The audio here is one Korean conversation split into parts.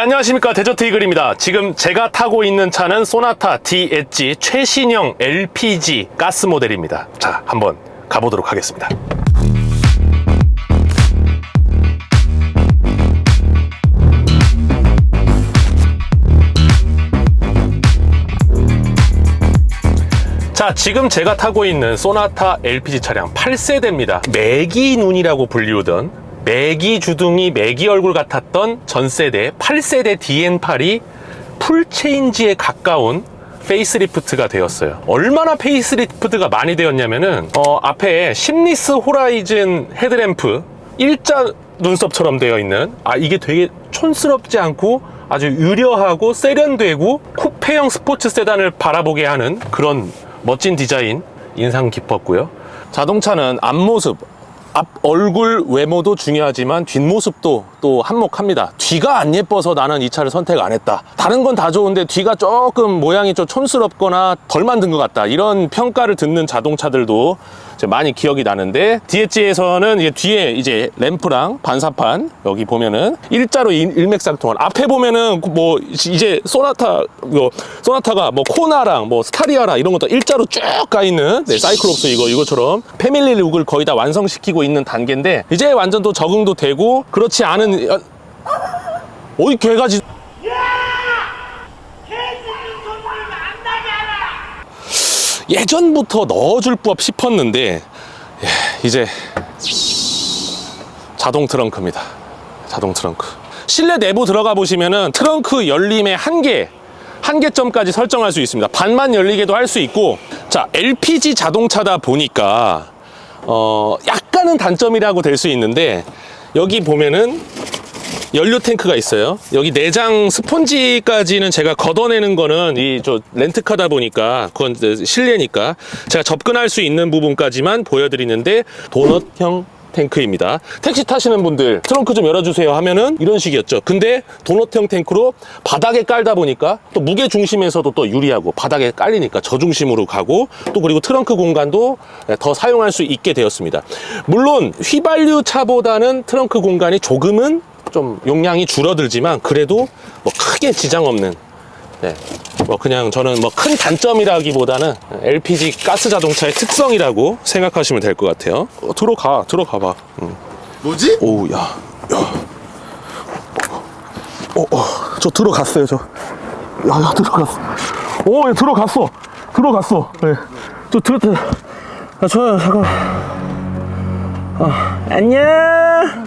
안녕하십니까 데저트 이글입니다. 지금 제가 타고 있는 차는 소나타 D 엣지 최신형 LPG 가스 모델입니다. 자, 한번 가보도록 하겠습니다. 자, 지금 제가 타고 있는 소나타 LPG 차량 8세대입니다. 매기 눈이라고 불리우던 매기 주둥이 매기 얼굴 같았던 전세대 8세대 DN8이 풀체인지에 가까운 페이스리프트가 되었어요. 얼마나 페이스리프트가 많이 되었냐면은 어, 앞에 심리스 호라이즌 헤드램프 일자 눈썹처럼 되어 있는 아 이게 되게 촌스럽지 않고 아주 유려하고 세련되고 쿠페형 스포츠 세단을 바라보게 하는 그런 멋진 디자인 인상 깊었고요. 자동차는 앞모습, 앞 얼굴 외모도 중요하지만 뒷모습도 또 한몫합니다. 뒤가 안 예뻐서 나는 이 차를 선택 안 했다. 다른 건 다 좋은데 뒤가 조금 모양이 좀 촌스럽거나 덜 만든 것 같다. 이런 평가를 듣는 자동차들도 많이 기억이 나는데 DH에서는 이제 뒤에 이제 램프랑 반사판 여기 보면은 일자로 일- 일맥상통한 앞에 보면은 뭐 이제 소나타 뭐 소나타가 뭐 코나랑 뭐 스타리아랑 이런 것도 일자로 쭉 가 있는 네, 사이클롭스 이거 이거처럼 패밀리 룩을 거의 다 완성시키고 있는 단계인데 이제 완전 또 적응도 되고 그렇지 않은 어, 어이 개가지 개새끼 손 들면 안 나게 하라! 예전부터 넣어줄 법 싶었는데 예, 이제 자동 트렁크입니다. 자동 트렁크. 실내 내부 들어가 보시면은 트렁크 열림의 한계 한계점까지 설정할 수 있습니다. 반만 열리게도 할 수 있고 자 LPG 자동차다 보니까 어 약간은 단점이라고 될 수 있는데 여기 보면은 연료 탱크가 있어요. 여기 내장 스폰지까지는 제가 걷어내는 거는 이 저 렌트카다 보니까 그건 실내니까 제가 접근할 수 있는 부분까지만 보여드리는데 도넛형 탱크입니다. 택시 타시는 분들 트렁크 좀 열어주세요 하면은 이런 식이었죠. 근데 도넛형 탱크로 바닥에 깔다 보니까 또 무게 중심에서도 또 유리하고 바닥에 깔리니까 저중심으로 가고 또 그리고 트렁크 공간도 더 사용할 수 있게 되었습니다. 물론 휘발유 차보다는 트렁크 공간이 조금은 좀 용량이 줄어들지만 그래도 뭐 크게 지장 없는 네. 뭐 그냥 저는 뭐 큰 단점이라기보다는 LPG 가스 자동차의 특성이라고 생각하시면 될 것 같아요. 어, 들어가, 들어가 봐. 음. 뭐지? 오, 야, 야. 어, 어, 저 들어갔어요, 저. 야, 야, 들어갔어. 오, 예, 들어갔어. 들어갔어. 예. 저 들었다. 아, 저, 잠깐. 아, 안녕.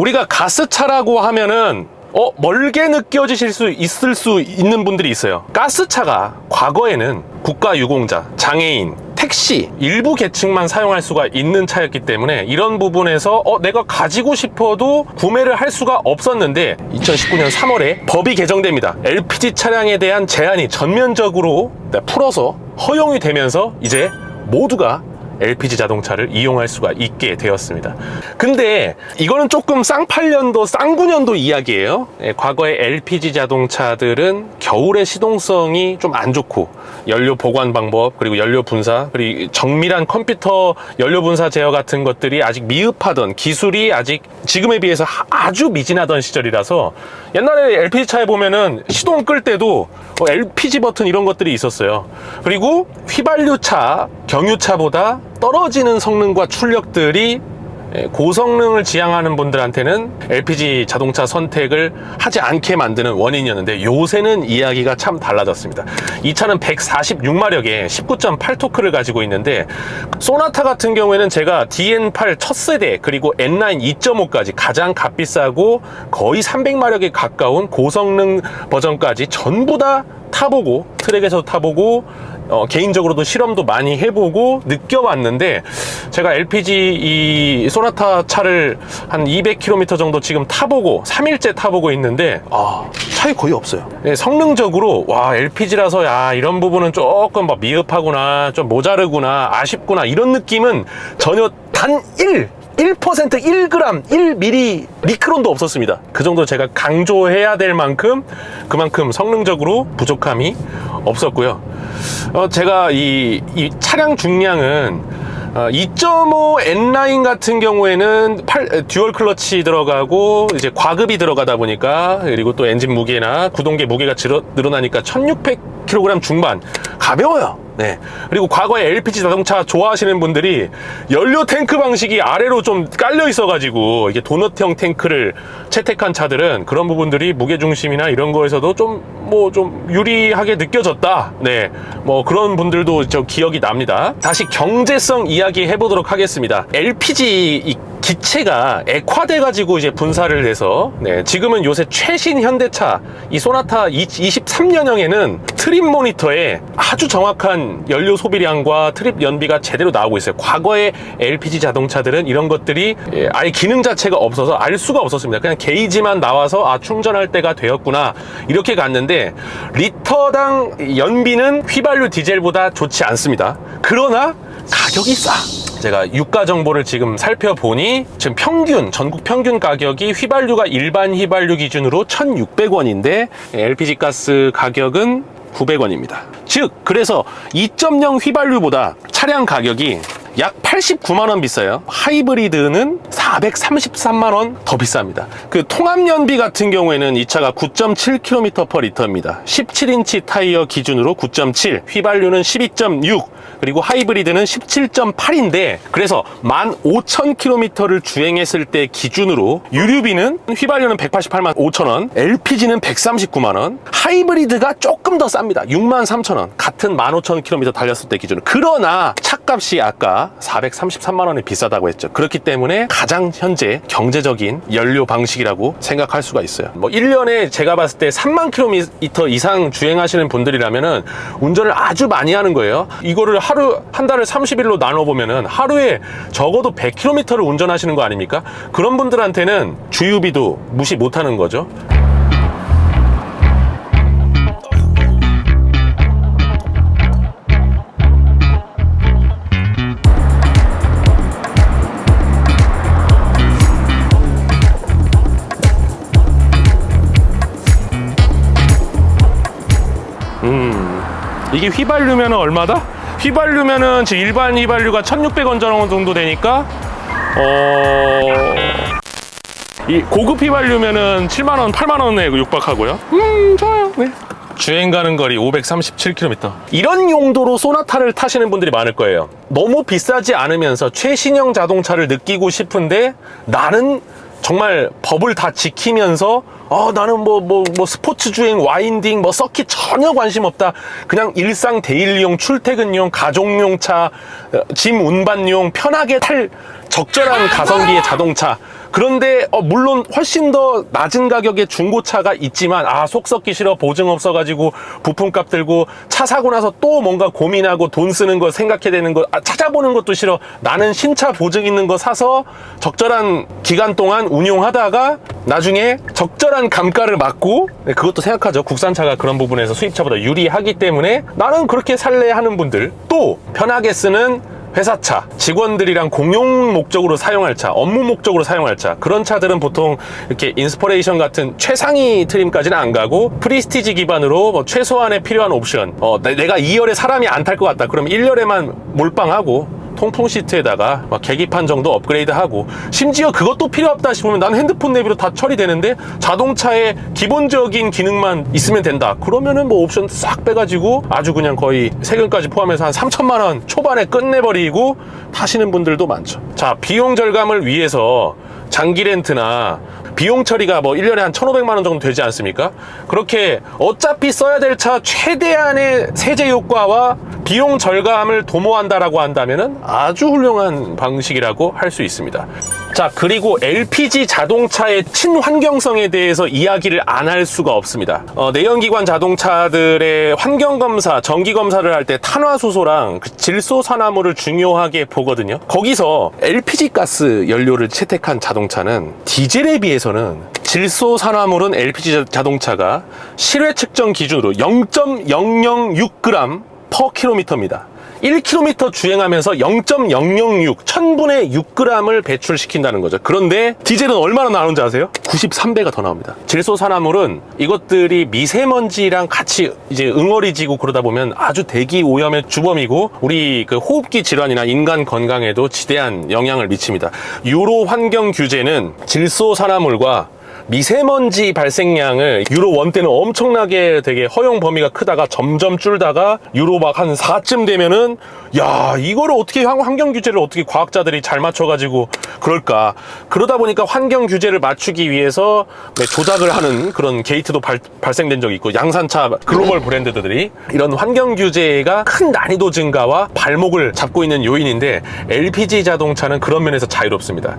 우리가 가스차라고 하면은 어 멀게 느껴지실 수 있을 수 있는 분들이 있어요. 가스차가 과거에는 국가 유공자, 장애인, 택시 일부 계층만 사용할 수가 있는 차였기 때문에 이런 부분에서 어 내가 가지고 싶어도 구매를 할 수가 없었는데 2019년 3월에 법이 개정됩니다. LPG 차량에 대한 제한이 전면적으로 네, 풀어서 허용이 되면서 이제 모두가 LPG 자동차를 이용할 수가 있게 되었습니다. 근데 이거는 조금 쌍팔년도, 쌍구년도 이야기예요. 예, 과거의 LPG 자동차들은 겨울의 시동성이 좀 안 좋고 연료 보관 방법 그리고 연료 분사 그리고 정밀한 컴퓨터 연료 분사 제어 같은 것들이 아직 미흡하던 기술이 아직 지금에 비해서 하- 아주 미진하던 시절이라서 옛날에 LPG 차에 보면은 시동 끌 때도 LPG 버튼 이런 것들이 있었어요. 그리고 휘발유차, 경유차보다 떨어지는 성능과 출력들이 예, 고성능을 지향하는 분들한테는 LPG 자동차 선택을 하지 않게 만드는 원인이었는데 요새는 이야기가 참 달라졌습니다. 이 차는 146마력에 19.8토크를 가지고 있는데 소나타 같은 경우에는 제가 DN8 첫 세대 그리고 N9 2.5까지 가장 값비싸고 거의 300마력에 가까운 고성능 버전까지 전부 다 타보고 트랙에서 타보고 어, 개인적으로도 실험도 많이 해보고 느껴봤는데 제가 LPG 이 소나타 차를 한 200km 정도 지금 타보고 3일째 타보고 있는데 아 차이 거의 없어요. 네, 성능적으로 와 LPG라서 야 이런 부분은 조금 뭐 미흡하구나 좀 모자르구나 아쉽구나 이런 느낌은 전혀 단 1. 1% 1g, 1mm 미크론도 없었습니다. 그 정도 제가 강조해야 될 만큼 그만큼 성능적으로 부족함이 없었고요. 어, 제가 이, 이 차량 중량은 어, 2.5 N라인 같은 경우에는 팔- 듀얼 클러치 들어가고 이제 과급이 들어가다 보니까 그리고 또 엔진 무게나 구동계 무게가 늘어나니까 1600kg 중반 가벼워요. 네. 그리고 과거에 LPG 자동차 좋아하시는 분들이 연료 탱크 방식이 아래로 좀 깔려 있어가지고 이게 도넛형 탱크를 채택한 차들은 그런 부분들이 무게 중심이나 이런 거에서도 좀 뭐 좀 유리하게 느껴졌다. 네. 뭐 그런 분들도 저 기억이 납니다. 다시 경제성 이야기 해보도록 하겠습니다. LPG 이 기체가 액화돼 가지고 이제 분사를 해서 네, 지금은 요새 최신 현대차 이 소나타 23년형에는 트립 모니터에 아주 정확한 연료 소비량과 트립 연비가 제대로 나오고 있어요. 과거의 LPG 자동차들은 이런 것들이 예, 아예 기능 자체가 없어서 알 수가 없었습니다. 그냥 게이지만 나와서 아 충전할 때가 되었구나 이렇게 갔는데 리터당 연비는 휘발유 디젤보다 좋지 않습니다. 그러나 가격이 싸. 제가 유가 정보를 지금 살펴보니 지금 평균 전국 평균 가격이 휘발유가 일반 휘발유 기준으로 1,600원인데 LPG 가스 가격은 900원입니다. 즉 그래서 2.0 휘발유보다 차량 가격이 약 89만 원 비싸요. 하이브리드는 433만 원 더 비쌉니다. 그 통합 연비 같은 경우에는 이 차가 9.7km per 리터입니다. 17인치 타이어 기준으로 9.7, 휘발유는 12.6, 그리고 하이브리드는 17.8인데 그래서 15,000km를 주행했을 때 기준으로 유류비는 휘발유는 188만 5천 원, LPG는 139만 원, 하이브리드가 조금 더 쌉니다. 6만 3천 원. 같은 15,000km 달렸을 때 기준으로. 그러나 차값이 아까 433만 원이 비싸다고 했죠. 그렇기 때문에 가장 현재 경제적인 연료 방식이라고 생각할 수가 있어요. 뭐 1년에 제가 봤을 때 3만 킬로미터 이상 주행하시는 분들이라면은 운전을 아주 많이 하는 거예요. 이거를 하루 한 달을 30일로 나눠 보면은 하루에 적어도 100km를 운전하시는 거 아닙니까? 그런 분들한테는 주유비도 무시 못 하는 거죠. 이게 휘발유면 얼마다? 휘발유면은 지금 일반 휘발유가 1,600원 정도 되니까 어. 이 고급 휘발유면은 7만 원, 8만 원에 육박하고요. 음, 좋아요. 네. 주행 가는 거리 537km. 이런 용도로 소나타를 타시는 분들이 많을 거예요. 너무 비싸지 않으면서 최신형 자동차를 느끼고 싶은데 나는 정말 법을 다 지키면서 어 나는 뭐뭐 뭐 스포츠 주행 와인딩 뭐 서킷 전혀 관심 없다. 그냥 일상 데일리용 출퇴근용 가족용 차짐 운반용 편하게 탈 적절한 가성비의 자동차 그런데 어, 물론 훨씬 더 낮은 가격의 중고차가 있지만 아 속 썩기 싫어 보증 없어 가지고 부품값 들고 차 사고 나서 또 뭔가 고민하고 돈 쓰는 거 생각해야 되는 거 아, 찾아보는 것도 싫어. 나는 신차 보증 있는 거 사서 적절한 기간 동안 운용하다가 나중에 적절한 감가를 맞고 네, 그것도 생각하죠. 국산차가 그런 부분에서 수입차보다 유리하기 때문에 나는 그렇게 살래 하는 분들 또 편하게 쓰는 회사차, 직원들이랑 공용 목적으로 사용할 차, 업무 목적으로 사용할 차, 그런 차들은 보통 이렇게 인스퍼레이션 같은 최상위 트림까지는 안 가고 프리스티지 기반으로 뭐 최소한의 필요한 옵션, 어, 내- 내가 2열에 사람이 안 탈 것 같다. 그럼 1열에만 몰빵하고 통풍 시트에다가 막 계기판 정도 업그레이드하고 심지어 그것도 필요 없다 싶으면 난 핸드폰 내비로 다 처리되는데 자동차의 기본적인 기능만 있으면 된다 그러면은 뭐 옵션 싹 빼가지고 아주 그냥 거의 세금까지 포함해서 한 3천만 원 초반에 끝내버리고 타시는 분들도 많죠 자 비용 절감을 위해서 장기 렌트나 비용 처리가 뭐 1년에 한 1,500만 원 정도 되지 않습니까? 그렇게 어차피 써야 될 차 최대한의 세제 효과와 비용 절감을 도모한다라고 한다면은 아주 훌륭한 방식이라고 할 수 있습니다. 자, 그리고 LPG 자동차의 친환경성에 대해서 이야기를 안 할 수가 없습니다. 어, 내연기관 자동차들의 환경검사, 정기검사를 할 때 탄화수소랑 그 질소산화물을 중요하게 보거든요. 거기서 LPG 가스 연료를 채택한 자동차는 디젤에 비해서는 질소산화물은 LPG 자동차가 실외 측정 기준으로 0.006g per 킬로미터입니다. 1km 주행하면서 0.006, 1000분의 6g을 배출시킨다는 거죠. 그런데 디젤은 얼마나 나오는지 아세요? 93배가 더 나옵니다. 질소산화물은 이것들이 미세먼지랑 같이 이제 응어리지고 그러다 보면 아주 대기 오염의 주범이고 우리 그 호흡기 질환이나 인간 건강에도 지대한 영향을 미칩니다. 유로 환경 규제는 질소산화물과 미세먼지 발생량을 유로 1 때는 엄청나게 되게 허용 범위가 크다가 점점 줄다가 유로 막 한 4쯤 되면은 야 이거를 어떻게 환- 환경 규제를 어떻게 과학자들이 잘 맞춰가지고 그럴까 그러다 보니까 환경 규제를 맞추기 위해서 네, 조작을 하는 그런 게이트도 발, 발생된 적이 있고 양산차 글로벌 브랜드들이 이런 환경 규제가 큰 난이도 증가와 발목을 잡고 있는 요인인데 LPG 자동차는 그런 면에서 자유롭습니다.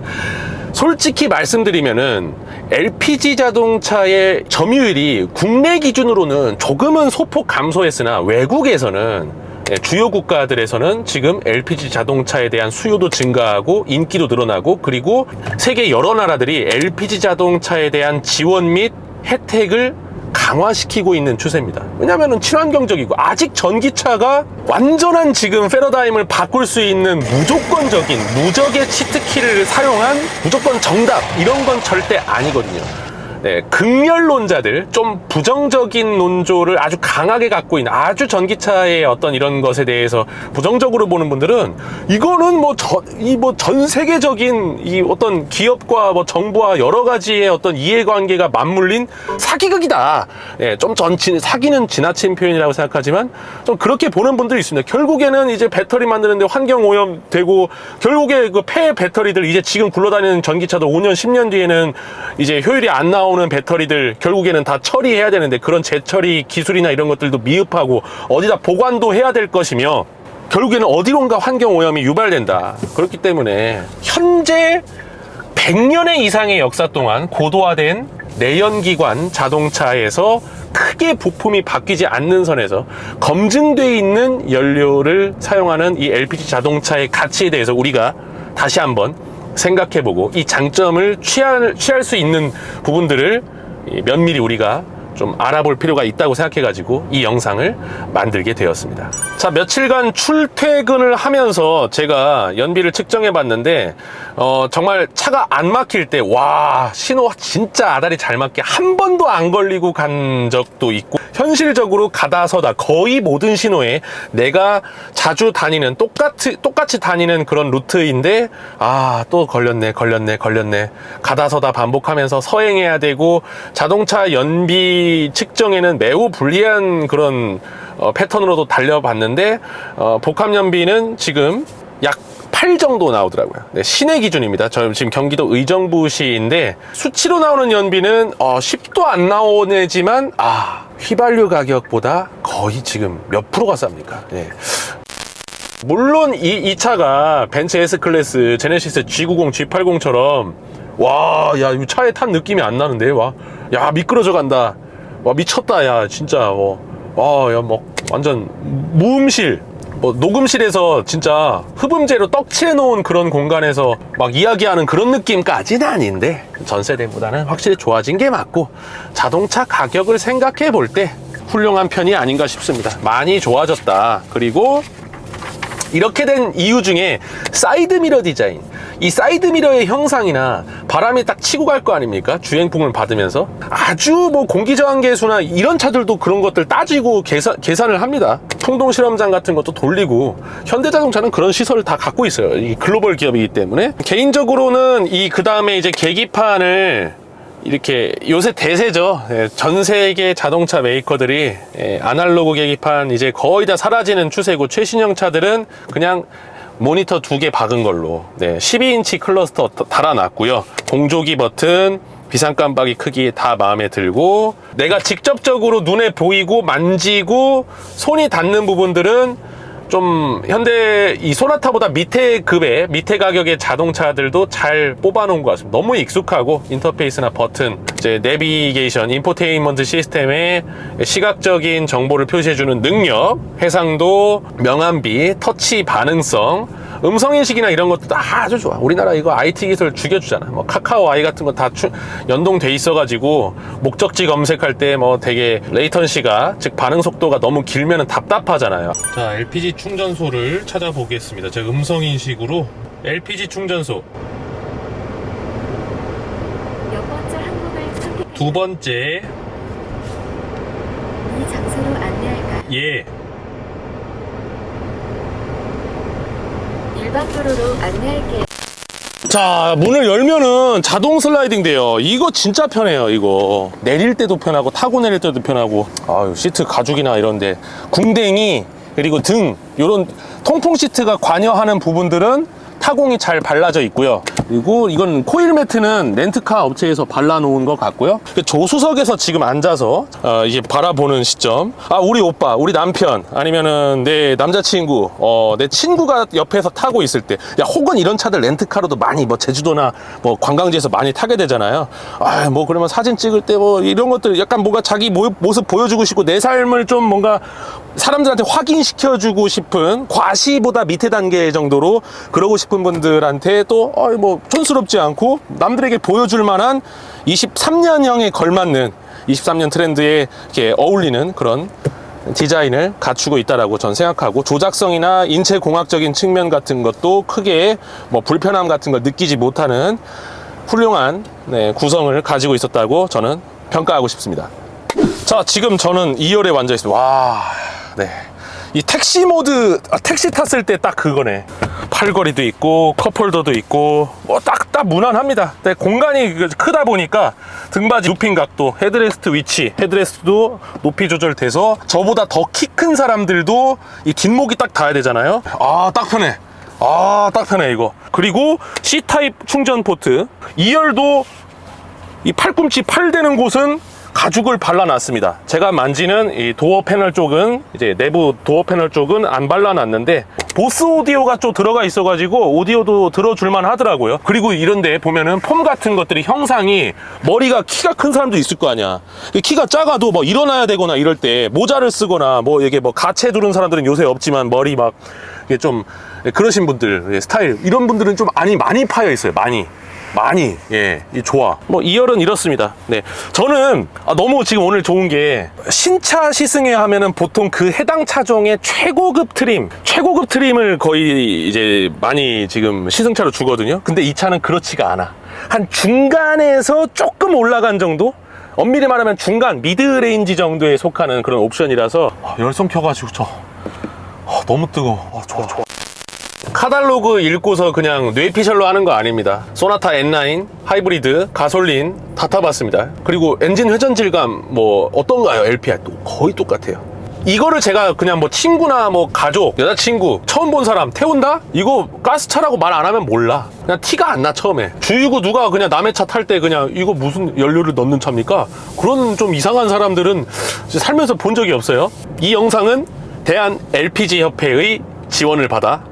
솔직히 말씀드리면은 LPG 자동차의 점유율이 국내 기준으로는 조금은 소폭 감소했으나 외국에서는 예, 주요 국가들에서는 지금 LPG 자동차에 대한 수요도 증가하고 인기도 늘어나고 그리고 세계 여러 나라들이 LPG 자동차에 대한 지원 및 혜택을 강화시키고 있는 추세입니다. 왜냐하면 친환경적이고 아직 전기차가 완전한 지금 패러다임을 바꿀 수 있는 무조건적인 무적의 치트키를 사용한 무조건 정답 이런 건 절대 아니거든요. 네, 극렬론자들, 좀 부정적인 논조를 아주 강하게 갖고 있는 아주 전기차의 어떤 이런 것에 대해서 부정적으로 보는 분들은 이거는 뭐 전, 이 뭐 전 세계적인 이 어떤 기업과 뭐 정부와 여러 가지의 어떤 이해관계가 맞물린 사기극이다. 예, 좀 전친, 사기는 지나친 표현이라고 생각하지만 좀 그렇게 보는 분들이 있습니다. 결국에는 이제 배터리 만드는데 환경 오염 되고 결국에 그 폐 배터리들 이제 지금 굴러다니는 전기차도 5년, 10년 뒤에는 이제 효율이 안 나오는 배터리들 결국에는 다 처리해야 되는데 그런 재처리 기술이나 이런 것들도 미흡하고 어디다 보관도 해야 될 것이며 결국에는 어디론가 환경 오염이 유발된다. 그렇기 때문에 현재 100년의 이상의 역사 동안 고도화된 내연기관 자동차에서 크게 부품이 바뀌지 않는 선에서 검증돼 있는 연료를 사용하는 이 LPG 자동차의 가치에 대해서 우리가 다시 한번 생각해보고 이 장점을 취할, 취할 수 있는 부분들을 이 면밀히 우리가 좀 알아볼 필요가 있다고 생각해가지고 이 영상을 만들게 되었습니다. 자, 며칠간 출퇴근을 하면서 제가 연비를 측정해 봤는데, 어, 정말 차가 안 막힐 때, 와, 신호 진짜 아다리 잘 맞게 한 번도 안 걸리고 간 적도 있고, 현실적으로 가다 서다 거의 모든 신호에 내가 자주 다니는, 똑같이, 똑같이 다니는 그런 루트인데, 아, 또 걸렸네, 걸렸네, 걸렸네. 가다 서다 반복하면서 서행해야 되고, 자동차 연비 측정에는 매우 불리한 그런 어, 패턴으로도 달려봤는데 어, 복합 연비는 지금 약 8 정도 나오더라고요. 네, 시내 기준입니다. 저 지금 경기도 의정부시인데 수치로 나오는 연비는 어, 10도 안 나오네지만 아 휘발유 가격보다 거의 지금 몇 프로가 쌉니까? 네. 물론 이, 이 차가 벤츠 S 클래스, 제네시스 G90, G80처럼 와, 야, 이 차에 탄 느낌이 안 나는데, 와, 야, 미끄러져 간다. 와, 미쳤다, 야, 진짜, 뭐, 와, 야, 뭐, 완전 무음실, 뭐, 녹음실에서 진짜 흡음재로 떡칠해 놓은 그런 공간에서 막 이야기하는 그런 느낌까지는 아닌데, 전 세대보다는 확실히 좋아진 게 맞고, 자동차 가격을 생각해 볼 때 훌륭한 편이 아닌가 싶습니다. 많이 좋아졌다. 그리고 이렇게 된 이유 중에 사이드 미러 디자인 이 사이드 미러의 형상이나 바람이 딱 치고 갈 거 아닙니까? 주행풍을 받으면서? 아주 뭐 공기 저항 계수나 이런 차들도 그런 것들 따지고 계산, 계산을 합니다. 통동 실험장 같은 것도 돌리고 현대자동차는 그런 시설을 다 갖고 있어요. 이 글로벌 기업이기 때문에. 개인적으로는 이 그 다음에 이제 계기판을 이렇게 요새 대세죠. 예, 전 세계 자동차 메이커들이 예, 아날로그 계기판 이제 거의 다 사라지는 추세고 최신형 차들은 그냥 모니터 두 개 박은 걸로 네, 12인치 클러스터 더- 달아놨고요. 공조기 버튼, 비상 깜빡이 크기 다 마음에 들고 내가 직접적으로 눈에 보이고 만지고 손이 닿는 부분들은 좀 현대 이 소나타보다 밑에 급의 밑에 가격의 자동차들도 잘 뽑아놓은 것 같습니다. 너무 익숙하고 인터페이스나 버튼, 이제 내비게이션, 인포테인먼트 시스템의 시각적인 정보를 표시해주는 능력, 해상도, 명암비, 터치 반응성, 음성 인식이나 이런 것도 다 아주 좋아. 우리나라 이거 IT 기술 죽여주잖아. 뭐 카카오 아이 같은 거 다 연동돼 있어가지고 목적지 검색할 때 뭐 되게 레이턴시가 즉 반응 속도가 너무 길면은 답답하잖아요. 자, LPG 충전소를 찾아보겠습니다. 제가 음성 인식으로 LPG 충전소. 두 번째 이 장소로 안내할까요? 예 1번 도로로 안내할게요. 자 문을 열면은 자동 슬라이딩 돼요. 이거 진짜 편해요 이거. 내릴 때도 편하고 타고 내릴 때도 편하고. 아유 시트 가죽이나 이런데. 궁뎅이 그리고 등 이런 통풍 시트가 관여하는 부분들은 타공이 잘 발라져 있고요 그리고 이건 코일 매트는 렌트카 업체에서 발라놓은 것 같고요. 그 조수석에서 지금 앉아서 어, 이제 바라보는 시점. 아 우리 오빠 우리 남편 아니면은 내 남자친구 어, 내 친구가 옆에서 타고 있을 때 야 혹은 이런 차들 렌트카로도 많이 뭐 제주도나 뭐 관광지에서 많이 타게 되잖아요. 아 뭐 그러면 사진 찍을 때 뭐 이런 것들 약간 뭔가 자기 모, 모습 보여주고 싶고 내 삶을 좀 뭔가 사람들한테 확인시켜주고 싶은 과시보다 밑에 단계 정도로 그러고 싶은 분들한테 또, 어이 뭐, 촌스럽지 않고 남들에게 보여줄 만한 23년형에 걸맞는 23년 트렌드에 이렇게 어울리는 그런 디자인을 갖추고 있다라고 전 생각하고 조작성이나 인체 공학적인 측면 같은 것도 크게 뭐 불편함 같은 걸 느끼지 못하는 훌륭한 네, 구성을 가지고 있었다고 저는 평가하고 싶습니다. 자, 지금 저는 2열에 앉아 있습니다. 와, 네. 이 택시 모드, 아, 택시 탔을 때 딱 그거네. 팔걸이도 있고, 컵홀더도 있고, 뭐 딱, 딱 무난합니다. 근데 공간이 그- 크다 보니까 등받이 눕힌 각도, 헤드레스트 위치, 헤드레스트도 높이 조절돼서 저보다 더 키 큰 사람들도 이 뒷목이 딱 닿아야 되잖아요. 아, 딱 편해. 아, 딱 편해, 이거. 그리고 C타입 충전 포트. 2열도 이 팔꿈치 팔 되는 곳은 가죽을 발라놨습니다. 제가 만지는 이 도어 패널 쪽은 이제 내부 도어 패널 쪽은 안 발라놨는데 보스 오디오가 좀 들어가 있어가지고 오디오도 들어줄만 하더라고요. 그리고 이런데 보면은 폼 같은 것들이 형상이 머리가 키가 큰 사람도 있을 거 아니야. 키가 작아도 뭐 일어나야 되거나 이럴 때 모자를 쓰거나 뭐 이게 뭐 가채 두른 사람들은 요새 없지만 머리 막 이게 좀 그러신 분들 스타일 이런 분들은 좀 많이 많이 파여 있어요. 많이. 많이. 예. 이 좋아. 뭐 2열은 이렇습니다. 네. 저는 아, 너무 지금 오늘 좋은 게 신차 시승회 하면은 보통 그 해당 차종의 최고급 트림 최고급 트림을 거의 이제 많이 지금 시승차로 주거든요. 근데 이 차는 그렇지가 않아. 한 중간에서 조금 올라간 정도? 엄밀히 말하면 중간 미드 레인지 정도에 속하는 그런 옵션이라서 아, 열선 켜가지고 저 아, 너무 뜨거 워. 아, 좋아 좋아 카달로그 읽고서 그냥 뇌피셜로 하는 거 아닙니다. 소나타 N9, 하이브리드, 가솔린 다 타봤습니다. 그리고 엔진 회전 질감 뭐 어떤가요? LPI 또 거의 똑같아요. 이거를 제가 그냥 뭐 친구나 뭐 가족, 여자친구 처음 본 사람 태운다? 이거 가스차라고 말 안 하면 몰라. 그냥 티가 안 나 처음에. 주유구 누가 그냥 남의 차 탈 때 그냥 이거 무슨 연료를 넣는 차입니까? 그런 좀 이상한 사람들은 살면서 본 적이 없어요. 이 영상은 대한 LPG 협회의 지원을 받아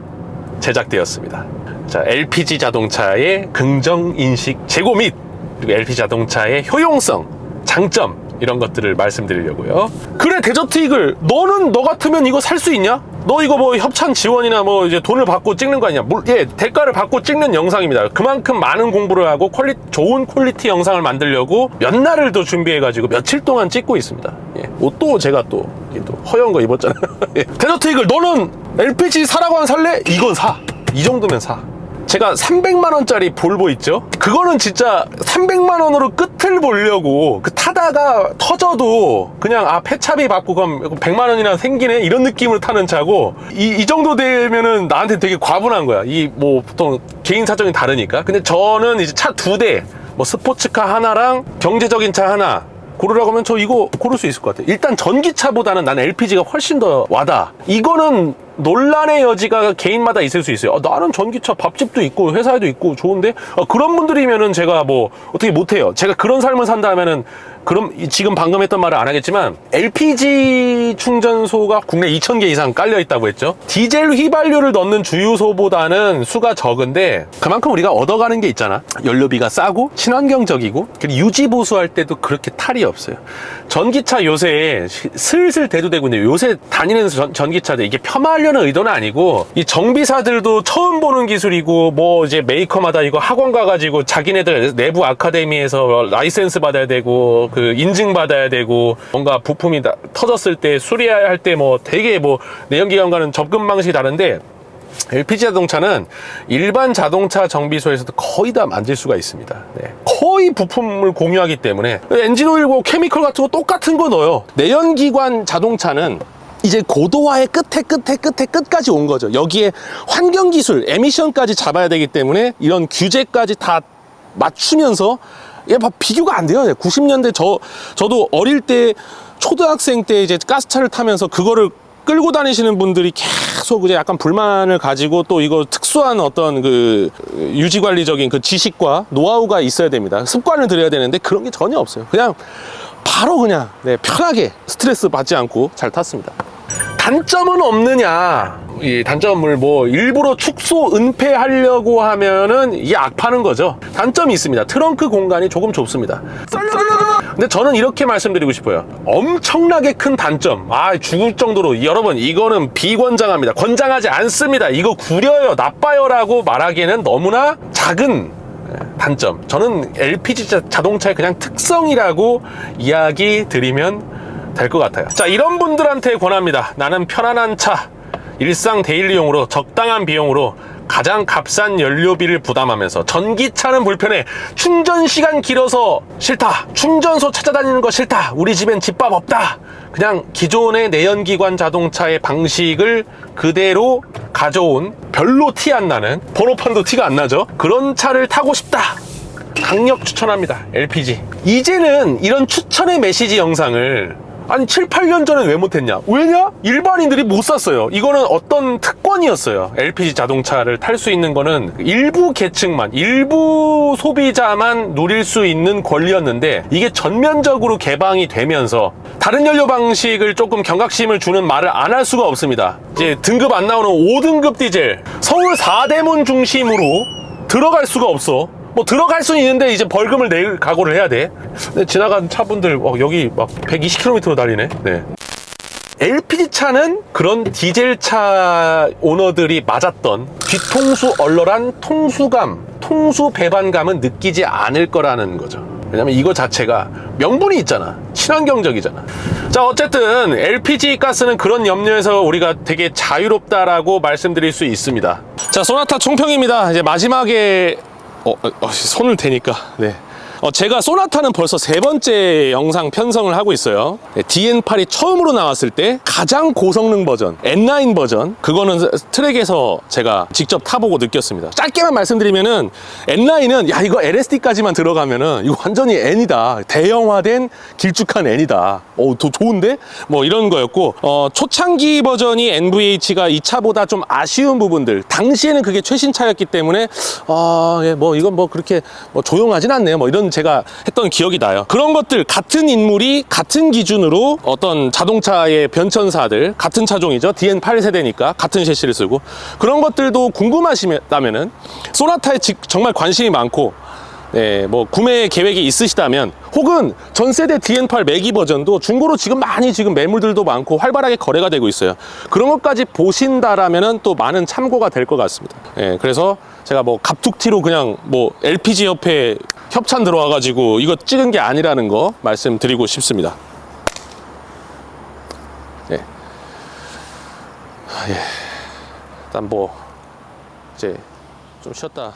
제작되었습니다. 자, LPG 자동차의 긍정 인식 제고 및 그리고 LPG 자동차의 효용성, 장점 이런 것들을 말씀드리려고요. 그래 데저트 이글 너는 너 같으면 이거 살 수 있냐? 너 이거 뭐 협찬 지원이나 뭐 이제 돈을 받고 찍는 거 아니냐? 물, 예, 대가를 받고 찍는 영상입니다. 그만큼 많은 공부를 하고 퀄리, 좋은 퀄리티 영상을 만들려고 몇 날을 더 준비해가지고 며칠 동안 찍고 있습니다. 예, 옷도 제가 또, 또 허연 거 입었잖아요. 예. 데저트 이글 너는 LPG 사라고 한 살래? 이건 사. 이 정도면 사. 제가 300만 원짜리 볼보 있죠? 그거는 진짜 300만 원으로 끝을 보려고 그 타다가 터져도 그냥 아 폐차비 받고 그럼 100만 원이나 생기네 이런 느낌으로 타는 차고 이, 이 정도 되면은 나한테 되게 과분한 거야. 이 뭐 보통 개인 사정이 다르니까. 근데 저는 이제 차 두 대, 뭐 스포츠카 하나랑 경제적인 차 하나 고르라고 하면 저 이거 고를 수 있을 것 같아요. 일단 전기차보다는 난 LPG가 훨씬 더 와다. 이거는 논란의 여지가 개인마다 있을 수 있어요. 아, 나는 전기차 밥집도 있고 회사에도 있고 좋은데 아, 그런 분들이면은 제가 뭐 어떻게 못해요. 제가 그런 삶을 산다면은 그럼 이- 지금 방금 했던 말을 안 하겠지만 LPG 충전소가 국내 2,000개 이상 깔려 있다고 했죠. 디젤 휘발유를 넣는 주유소보다는 수가 적은데 그만큼 우리가 얻어가는 게 있잖아. 연료비가 싸고 친환경적이고 유지 보수할 때도 그렇게 탈이 없어요. 전기차 요새 시- 슬슬 대두되고 있는데 요새 다니는 전, 전기차들 이게 폄하하려는 의도는 아니고 이 정비사들도 처음 보는 기술이고 뭐 이제 메이커마다 이거 학원 가가지고 자기네들 내부 아카데미에서 라이센스 받아야 되고 그 인증 받아야 되고 뭔가 부품이 다- 터졌을 때 수리할 때 뭐 되게 뭐 내연기관과는 접근 방식이 다른데 LPG 자동차는 일반 자동차 정비소에서도 거의 다 만질 수가 있습니다. 네. 거의 부품을 공유하기 때문에 엔진 오일고 케미컬 같은 거 똑같은 거 넣어요. 내연기관 자동차는 이제 고도화의 끝에 끝에 끝에 끝까지 온 거죠. 여기에 환경 기술, 에미션까지 잡아야 되기 때문에 이런 규제까지 다 맞추면서 이게 막 비교가 안 돼요. 90년대 저 저도 어릴 때 초등학생 때 이제 가스차를 타면서 그거를 끌고 다니시는 분들이 계속 이제 약간 불만을 가지고 또 이거 특수한 어떤 그 유지 관리적인 그 지식과 노하우가 있어야 됩니다. 습관을 들여야 되는데 그런 게 전혀 없어요. 그냥 바로 그냥 네, 편하게 스트레스 받지 않고 잘 탔습니다. 단점은 없느냐? 이 단점을 뭐 일부러 축소 은폐하려고 하면은 이게 악파는 거죠. 단점이 있습니다. 트렁크 공간이 조금 좁습니다. 근데 저는 이렇게 말씀드리고 싶어요. 엄청나게 큰 단점. 아, 죽을 정도로 여러분 이거는 비권장합니다. 권장하지 않습니다. 이거 구려요, 나빠요라고 말하기에는 너무나 작은 예, 단점. 저는 LPG 자- 자동차의 그냥 특성이라고 이야기 드리면 될 것 같아요. 자, 이런 분들한테 권합니다. 나는 편안한 차, 일상 데일리용으로 적당한 비용으로 가장 값싼 연료비를 부담하면서 전기차는 불편해. 충전 시간 길어서 싫다. 충전소 찾아다니는 거 싫다. 우리 집엔 집밥 없다. 그냥 기존의 내연기관 자동차의 방식을 그대로 가져온 별로 티 안 나는 번호판도 티가 안 나죠? 그런 차를 타고 싶다. 강력 추천합니다. LPG. 이제는 이런 추천의 메시지 영상을 아니 7, 8년 전에 왜 못했냐? 왜냐? 일반인들이 못 샀어요. 이거는 어떤 특권이었어요. LPG 자동차를 탈 수 있는 거는 일부 계층만, 일부 소비자만 누릴 수 있는 권리였는데 이게 전면적으로 개방이 되면서 다른 연료 방식을 조금 경각심을 주는 말을 안 할 수가 없습니다. 이제 등급 안 나오는 5등급 디젤 서울 4대문 중심으로 들어갈 수가 없어. 뭐 들어갈 수는 있는데 이제 벌금을 낼 각오를 해야 돼. 근데 지나간 차분들 어, 여기 막 120km로 달리네. 네. LPG 차는 그런 디젤 차 오너들이 맞았던 뒤통수 얼얼한 통수감, 통수 배반감은 느끼지 않을 거라는 거죠. 왜냐면 이거 자체가 명분이 있잖아. 친환경적이잖아. 자, 어쨌든 LPG 가스는 그런 염려에서 우리가 되게 자유롭다라고 말씀드릴 수 있습니다. 자, 소나타 총평입니다. 이제 마지막에 어, 어, 어, 손을 대니까 네. 어, 제가 소나타는 벌써 세 번째 영상 편성을 하고 있어요. 네, DN8이 처음으로 나왔을 때 가장 고성능 버전, N9 버전, 그거는 트랙에서 제가 직접 타보고 느꼈습니다. 짧게만 말씀드리면은 N9은 야, 이거 LSD까지만 들어가면은 이거 완전히 N이다. 대형화된 길쭉한 N이다. 어, 더 좋은데? 뭐 이런 거였고, 어, 초창기 버전이 NVH가 이 차보다 좀 아쉬운 부분들, 당시에는 그게 최신차였기 때문에, 아, 예, 뭐 이건 뭐 그렇게 뭐 조용하진 않네요. 뭐 이런 제가 했던 기억이 나요. 그런 것들 같은 인물이 같은 기준으로 어떤 자동차의 변천사들 같은 차종이죠. DN8 세대니까 같은 셰시를 쓰고 그런 것들도 궁금하시다면은 소나타에 지- 정말 관심이 많고 네, 뭐 구매 계획이 있으시다면 혹은 전 세대 DN8 매기 버전도 중고로 지금 많이 지금 매물들도 많고 활발하게 거래가 되고 있어요. 그런 것까지 보신다라면은 또 많은 참고가 될 것 같습니다. 예, 그래서 제가 뭐 갑툭튀로 그냥 뭐 LPG 협회 협찬 들어와 가지고 이거 찍은 게 아니라는 거 말씀드리고 싶습니다. 예. 아, 예. 일단 뭐 이제 좀 쉬었다.